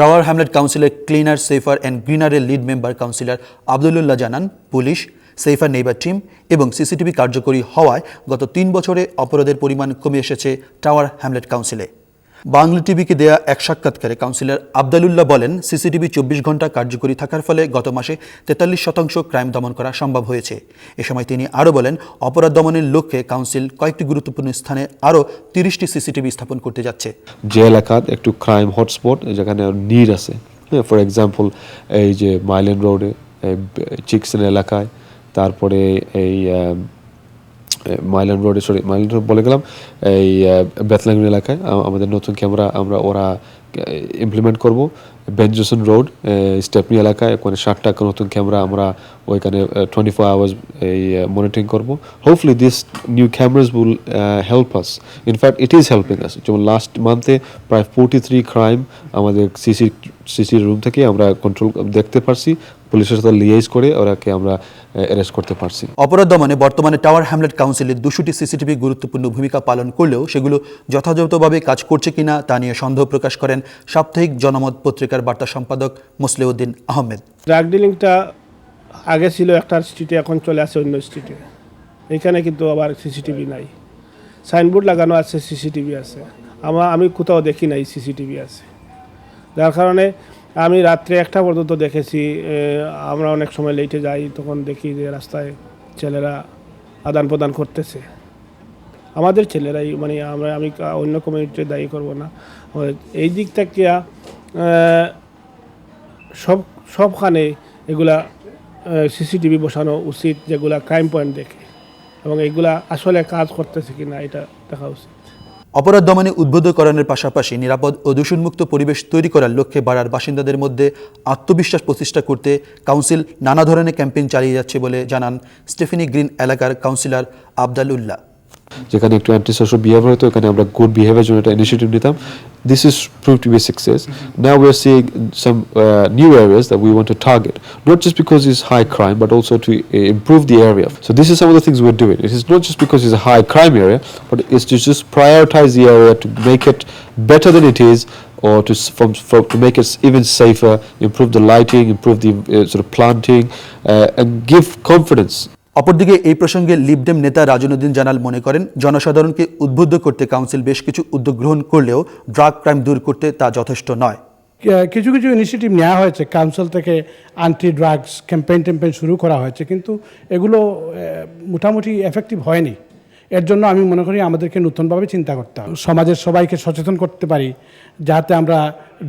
Tower Hamlet কাউন্সিলের cleaner safer and গ্রিনারের lead member councillor Abdullah জানান, পুলিশ সেফার নেইবার টিম এবং সিসিটিভি কার্যকরী হওয়ায় গত তিন বছরে অপরাধের পরিমাণ কমে এসেছে টাওয়ার হ্যামলেট কাউন্সিলে বাংলা টিভিকে দেয়া এক সাক্ষাৎকারে কাউন্সিলর আবদালুল্লাহ বলেন, সিসিটিভি চব্বিশ ঘণ্টা কার্যকরী থাকার ফলে গত মাসে তেতাল্লিশ শতাংশ ক্রাইম দমন করা সম্ভব হয়েছে। এ সময় তিনি আরও বলেন, অপরাধ দমনের লক্ষ্যে কাউন্সিল কয়েকটি গুরুত্বপূর্ণ স্থানে আরও তিরিশটি সিসিটিভি স্থাপন করতে যাচ্ছে। যে এলাকাত একটু ক্রাইম হটস্পট যেখানে নিড আছে। ফর এক্সাম্পল, এই যে মাইলেন রোডে চিকসেন এলাকায়, তারপরে এই মাইলেন রোডে সরি মাইলেন রোড বলে গেলাম, এই বেতলাঙ্গন এলাকায় আমাদের নতুন ক্যামেরা আমরা ওরা ইমপ্লিমেন্ট করব। বেঞ্জসন রোড স্টেপনি এলাকায়, ওখানে ষাটটা নতুন ক্যামেরা আমরা ওইখানে টোয়েন্টি ফোর আওয়ার্স এই মনিটরিং করব। Hopefully this new cameras will help us in fact it is helping us যেমন লাস্ট মান্থে প্রায় ফোর্টি থ্রি ক্রাইম আমাদের সিসি সিসির রুম থেকে আমরা কন্ট্রোল দেখতে পারছি। পুলিশের সাথে লিয়েজ করে ওরাকে আমরা অ্যারেস্ট করতে পারছি। অপরাধ দমনে বর্তমানে টাওয়ার হ্যামলেট কাউন্সিলের দুশোটি সিসিটিভি গুরুত্বপূর্ণ ভূমিকা পালন করলেও সেগুলো যথাযথভাবে কাজ করছে কিনা তা নিয়ে সন্দেহ প্রকাশ করেন সাপ্তাহিক জনমত পত্রিকার বার্তা সম্পাদক মুসলিউদ্দিন আহমেদ। ড্রাগ ডিলিংটা আগে ছিল একটা স্ট্রিটে এখন চলে আসে অন্য স্ট্রিটে এখানে কিন্তু আবার সিসিটিভি নাই। সাইনবোর্ড লাগানো আছে সিসিটিভি আছে। আমার আমি কোথাও দেখি নাই সিসিটিভি আছে। যার কারণে আমি রাত্রে একটা পর্যন্ত দেখেছি আমরা অনেক সময় লেটে যাই, তখন দেখি যে রাস্তায় ছেলেরা আদান প্রদান করতেছে। আমাদের ছেলেরাই মানে আমরা, আমি অন্য কমিউনিটির দায়ী করব না। এই দিক থেকে সব, সবখানে এগুলা সিসিটিভি বসানো উচিত, যেগুলা ক্রাইম পয়েন্ট দেখে। এবং এগুলা আসলে কাজ করতেছে কি না এটা দেখা উচিত। অপরাধ দমনে উদ্বুদ্ধকরণের পাশাপাশি নিরাপদ ও দূষণমুক্ত পরিবেশ তৈরি করার লক্ষ্যে বাড়ার বাসিন্দাদের মধ্যে আত্মবিশ্বাস প্রতিষ্ঠা করতে কাউন্সিল নানা ধরনের ক্যাম্পেইন চালিয়ে যাচ্ছে বলে জানান স্টেফেনি গ্রিন এলাকার কাউন্সিলর আবদাল উল্লাহ যেখানে একটু অ্যান্টি সোশ্যাল বিহেভিয়ার হতো, এখানে আমরা গুড বিহেভিয়ার জন্য একটা ইনিশিয়েটিভ নিতাম। this is proved to be a success. Mm-hmm. Now we're seeing some uh, new areas that we want to target, not just because it's high crime, but also to uh, improve the area. So this is some of the things we're doing. It is not just because it's a high crime area, but it's to just prioritize the area to make it better than it is, or to from, from to make it even safer, improve the lighting, improve the uh, sort of planting, uh, and give confidence অপরদিকে এই প্রসঙ্গে Lib Dem নেতা রাজনুদ্দিন জানাল মনে করেন, জনসাধারণকে উদ্বুদ্ধ করতে কাউন্সিল বেশ কিছু উদ্যোগ গ্রহণ করলেও ড্রাগ ক্রাইম দূর করতে তা যথেষ্ট নয়। কিছু কিছু ইনিশিয়েটিভ নেওয়া হয়েছে। কাউন্সিল থেকে আন্টি ড্রাগস ক্যাম্পেইন টেম্পেইন শুরু করা হয়েছে, কিন্তু এগুলো মোটামুটি এফেক্টিভ হয়নি। এর জন্য আমি মনে করি আমাদেরকে নতুনভাবে চিন্তা করতে হবে। সমাজের সবাইকে সচেতন করতে পারি, যাতে আমরা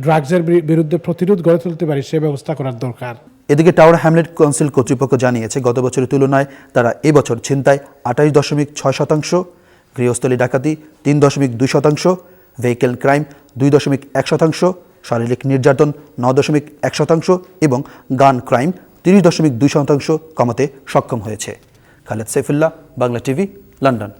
ড্রাগসের বিরুদ্ধে প্রতিরোধ গড়ে তুলতে পারি, সে ব্যবস্থা করার দরকার। এদিকে টাওয়ার হ্যামলেট কাউন্সিল কর্তৃপক্ষ জানিয়েছে, গত বছরের তুলনায় তারা এবছর ছিনতাই আঠাশ দশমিক ছয় শতাংশ, গৃহস্থলী ডাকাতি তিন দশমিক দুই শতাংশ ভেহিকেল ক্রাইম দুই দশমিক এক শতাংশ, শারীরিক নির্যাতন ন দশমিক এক শতাংশ এবং গান ক্রাইম তিরিশ দশমিক দুই শতাংশ কমাতে সক্ষম হয়েছে। Khaled Saifullah, Bangla TV, London.